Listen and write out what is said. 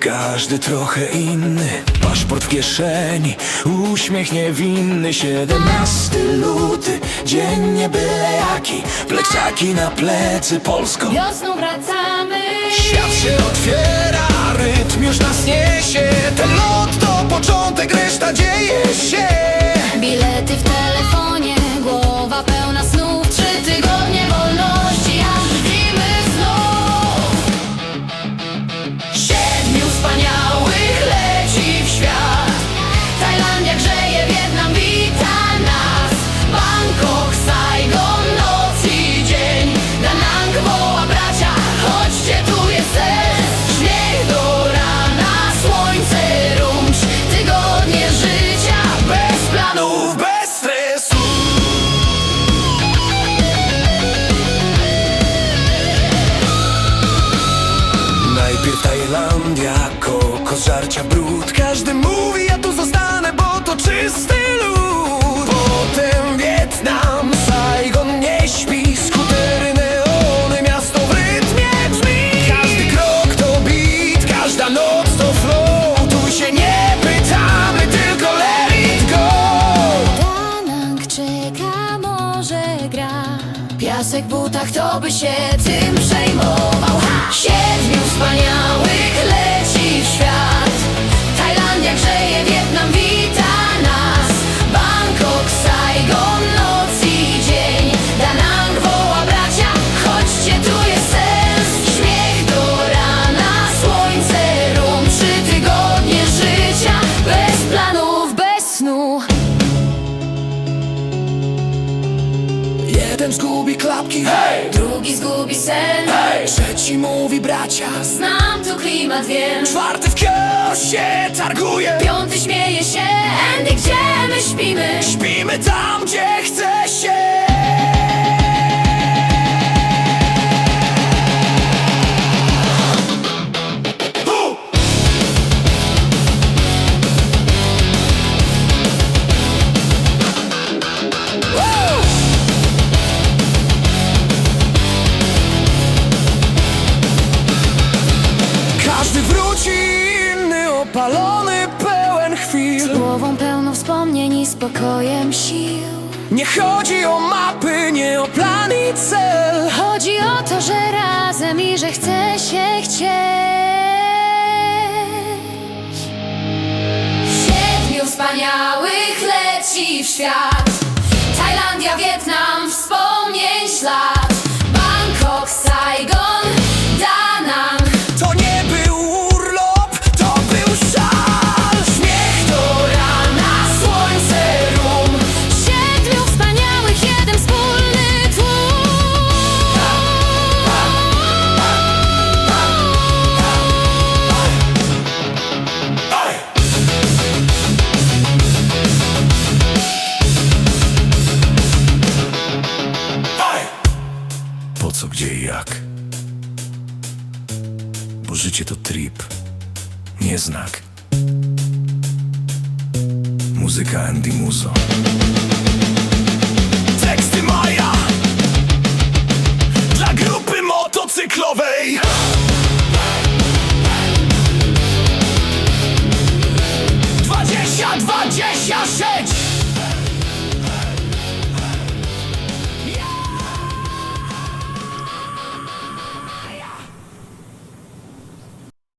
Każdy trochę inny, paszport w kieszeni, uśmiech niewinny. 17 luty, dzień nie byle jaki. Pleksaki na plecy Polską. Wiosną wracamy. Świat się otwiera, rytm już nas niesie. Ten lot to początek, reszta dzieje się kokos, żarcia, brud. Każdy mówi, ja tu zostanę, bo to czysty lód Potem Wietnam, Saigon nie śpi. Skutery, neony, miasto w rytmie brzmi. Każdy krok to beat, każda noc to flow. Tu się nie pytamy, tylko let it go. Danang czeka, może gra. Piasek w butach, to by się tym przejmował? Ha! Siedmiu wspaniałych zgubi klapki, hej! Drugi zgubi sen Hej! Trzeci mówi bracia Znam tu klimat, wiem Czwarty w kiosie targuje Piąty śmieje się Andy, gdzie my śpimy? Śpimy tam, inny, opalony, pełen chwil. Głową pełną wspomnień i spokojem sił. Nie chodzi o mapy, nie o plan i cel. Chodzi o to, że razem i że chce się chcieć. Siedmiu wspaniałych leci w świat. Tajlandia, Wietnam, wspomnień ślad Po co, gdzie i jak? Bo życie to trip, nie znak. Muzyka Andy Muzo. Teksty Maja dla grupy motocyklowej.